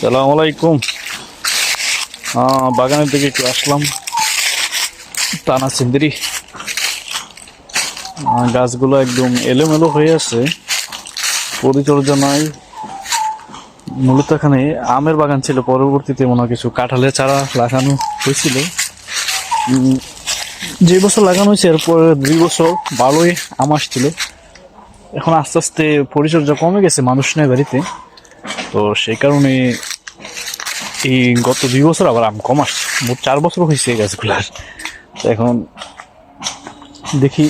সালাম আলাইকুম। বাগানের দিকে একটু আসলাম। টানা সিন্দিরি। গাছগুলো একদম এলোমেলো হয়ে আছে। পরিচর্যা নাই মূলত এখানে আমের বাগান ছিল। পরবর্তীতে মনে কিছু কাঁঠালের চারা লাগানো হয়েছিল। যে বছর লাগানো হয়েছে, এরপর দুই বছর ভালোই আম আসছিল। এখন আস্তে আস্তে পরিচর্যা কমে গেছে মানুষ নেই বাড়িতে। তো সেই কারণে এই গত দুই বছর আবার আম কম আসছে। মোট চার বছর হয়েছে এই গাছগুলার। তো এখন দেখি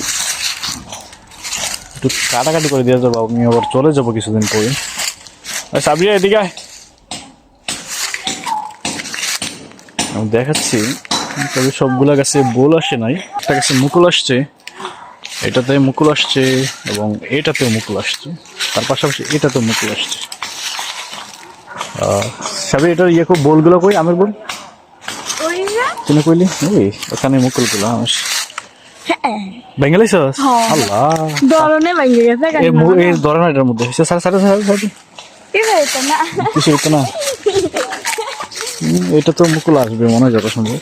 একটু কাটাকাটি করে দেওয়া যাব, আমি আবার চলে যাব কিছুদিন পরে। সাবিয়া এদিকে আমি দেখাচ্ছি, তবে সবগুলা গাছে বোল আসে নাই। একটা গাছে মুকুল আসছে, এটাতে মুকুল আসছে এবং এটাতেও মুকুল আসছে। তার পাশাপাশি এটাতেও মুকুল আসছে। সাবি এটার ইয়ে খুব বোলগুলো কই? আমের বোল? তুমি কইলি? ওই এখানে মুকুলগুলো আস বেঙ্গালি সস? হ্যাঁ। আল্লাহ। দরনে ভেঙে গেছে এই মু- এই ধরে এটার মধ্যে। সাড়ে সাড়ে সাড়ে সাড়ে না? কিছু হতো না। এটা তো মুকুল আসবে মনে হয় যত সম্ভব।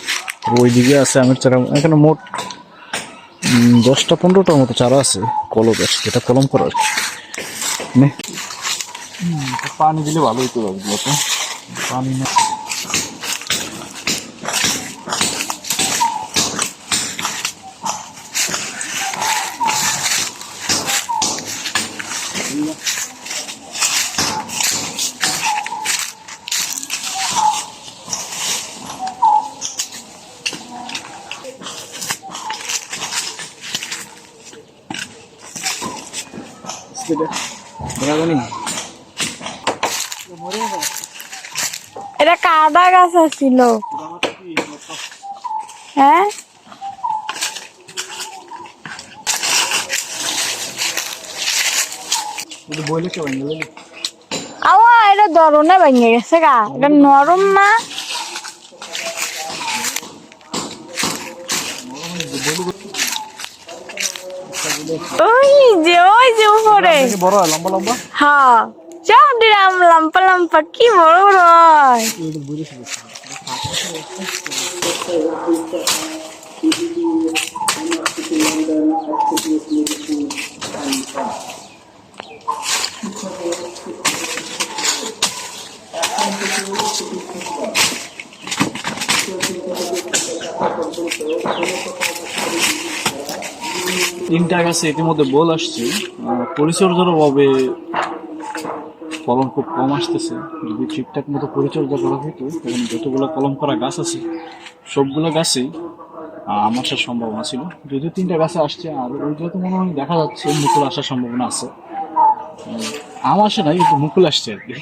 ওই দিকে আছে আমের চারা। এখানে মোট দশটা পনেরোটার মতো চারা আছে কলম আছে। যেটা কলম করা আর কি? নে। হুম, তো পানি দিলে ভালো হতো গাছগুলো তো পানি না এটা কাদা গাছ ছিল হ্যাঁ? আওয়া এটা দরনে ভেঙে গেছে গা। এটা নরম না? ওই যে ওই যে উপরে। বড় লম্বা লম্বা? হ্যাঁ। দিলাম লাম্পা লাম্পা কি বড় বড় হয় তিনটা গাছে ইতিমধ্যে বল আসছে। পরিচর্যার অভাবে ফলন খুব কম আসতেছে। যদি ঠিকঠাক মতো পরিচর্যা করা হতো তখন যতগুলো কলম করা গাছ আছে, সবগুলো গাছেই আমার আম আসার সম্ভাবনা ছিল। যদিও তিনটা গাছে আসছে, আর ওই যত মনে হয় দেখা যাচ্ছে, মুকুল আসার সম্ভাবনা আছে। আম আসে নাই, কিন্তু মুকুল আসছে আর কি।